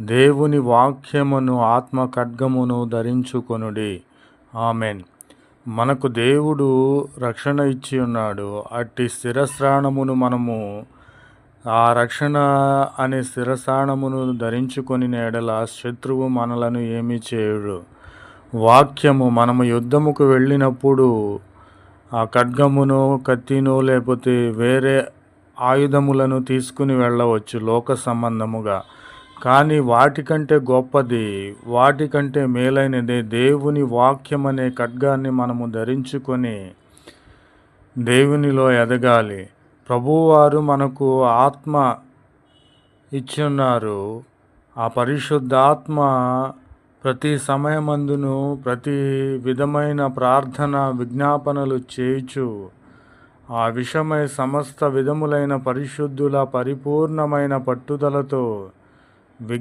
దేవుని వాక్యమును ఆత్మ ఖడ్గమును ధరించుకొనుడి. ఆమెన్. మనకు దేవుడు రక్షణ ఇచ్చి ఉన్నాడు. అట్టి స్థిరస్రాణమును మనము ఆ రక్షణ అనే స్థిరస్రాణమును ధరించుకొని నేడల శత్రువు మనలను ఏమీ చేయుడు. వాక్యము మనము యుద్ధముకు వెళ్ళినప్పుడు ఆ ఖడ్గమును కత్తిను లేకపోతే వేరే ఆయుధములను తీసుకుని వెళ్ళవచ్చు లోక సంబంధముగా. కానీ వాటికంటే గొప్పది వాటికంటే మేలైనది దేవుని వాక్యం అనే ఖడ్గాన్ని మనము ధరించుకొని దేవునిలో ఎదగాలి. ప్రభువారు మనకు ఆత్మ ఇచ్చున్నారు ఆ పరిశుద్ధాత్మ ప్రతి సమయమందును ప్రతి విధమైన ప్రార్థన విజ్ఞాపనలు చేయుచు ఆ విషమై సమస్త విధములైన పరిశుద్ధుల పరిపూర్ణమైన పట్టుదలతో wygnę.